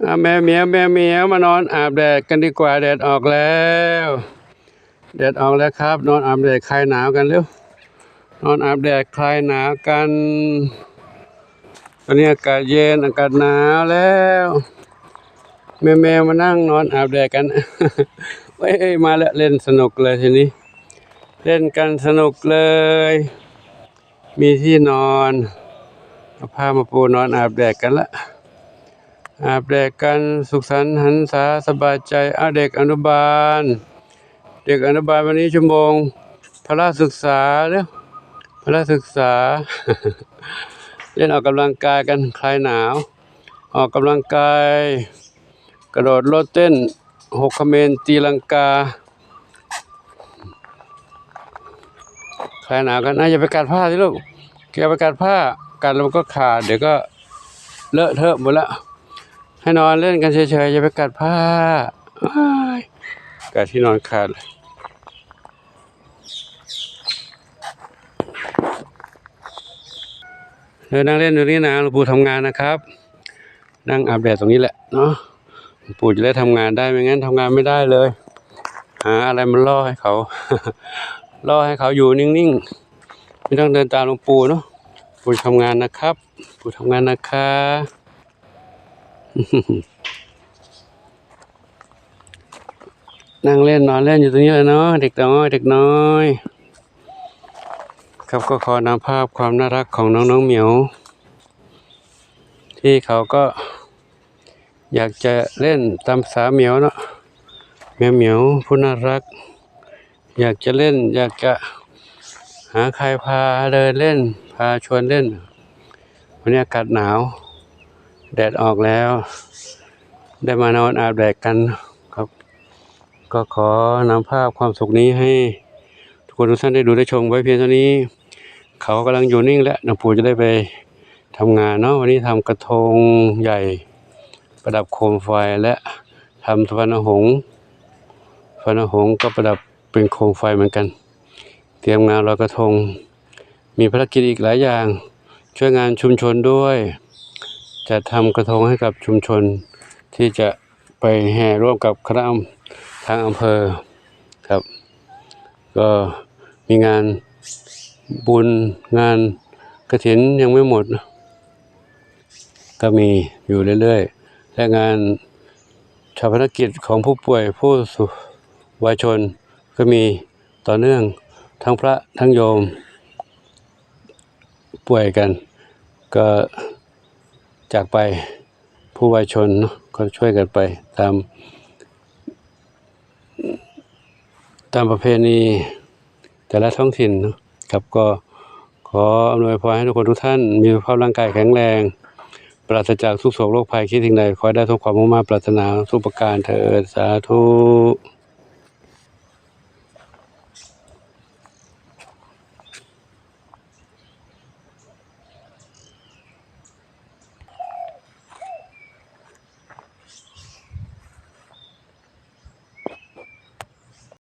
แม่เหมียวแม่เหมียวมานอนอาบแดดกันดีกว่าแดดออกแล้วแดดออกแล้วครับ นอนอาบแดดคลายหนาวกันเร็วนอนอาบแดดคลายหนาวกันตอนนี้อากาศเย็นอากาศหนาวแล้ว แม่แมวมานั่งนอนอาบแดดกันเว้ยมาแล้วเล่นสนุกเลยทีนี้ เล่นกันสนุกเลย มีที่นอนเอาผ้ามาปูนอนอาบแดดกันละ อาบแดดกันสุขสันต์หันษาสบายใจอาเด็กอนุบาล เด็กอนุบาลวันนี้ชั่วโมงพละศึกษาเร็วพละศึกษา เล่นออกกำลังกายกันคลายหนาว ออกกำลังกาย กระโดดโลดเต้นหกเขมรตีลังกาคลายหนาวกันนะอย่าไปกัดผ้าสิลูกแกไปกัดผ้ากัดแล้วมันก็ขาดเดี๋ยวก็เลอะเทอะหมดละ ให้นอนเล่นกันเฉยๆอย่าไปกัดผ้ากัดที่นอนขาดเลยเดินนั่งเล่นอยู่นี่นะหลวงปู่ทำงานนะครับ นั่งอาบแดดตรงนี้แหละเนาะหลวงปู่จะได้ทำงานได้ไม่งั้นทำงานไม่ได้เลย หาอะไรมันล่อให้เขาล่อให้เขาอยู่นิ่งๆ ไม่ต้องเดินตามหลวงปู่เนาะปู่ทำงานนะครับ ปู่ทำงานนะคะ นั่งเล่นนอนเล่นอยู่ตรงนี้เลยเนาะเด็กน้อยเด็กน้อย ครับก็ขอนำภาพความน่ารักของน้องน้องๆเหมียว ที่เขาก็อยากจะเล่นตามภาษาเหมียวเนาะเหมียวเหมียวผู้น่ารัก อยากจะเล่น อยากจะหาใครพาเดินเล่น พาชวนเล่นวันนี้อากาศหนาว แดดออกแล้ว ได้มานอนอาบแดดกันครับ ก็ขอนำภาพความสุขนี้ให้ทุกคนทุกท่านได้ดูได้ชมไว้เพียงเท่านี้ เขากำลังอยู่นิ่งแล้วหลวงปู่จะได้ไปทำงานเนาะวันนี้ทำกระทงใหญ่ ประดับโคมไฟและทำสุวรรณหงส์สุวรรณหงส์ก็ประดับเป็นโคมไฟเหมือนกัน เตรียมงานลอยกระทง มีภารกิจอีกหลายอย่าง ช่วยงานชุมชนด้วย จะทำกระทงให้กับชุมชนที่จะไปแห่ร่วมกับคณะทางอำเภอครับ ก็มีงานบุญงานกระถินยังไม่หมด ก็มีอยู่เรื่อยๆ และงานชาพนกิจของผู้ป่วยผู้สูวายชนก็มีต่อเนื่องทั้งพระทั้งโยมป่วยกัน ก็ จากไปผู้วายชนก็ช่วยกันไปตามตามประเพณีแต่ละท้องถิ่นครับก็ขออำนวยพรให้ทุกคนทุกท่านมีสุขภาพร่างกายแข็งแรง ปราศจากทุกโศกโรคภัยคิดถึงใดขอได้ทุกความมุ่งมั่นปรารถนาทุกประการเถิดสาธุ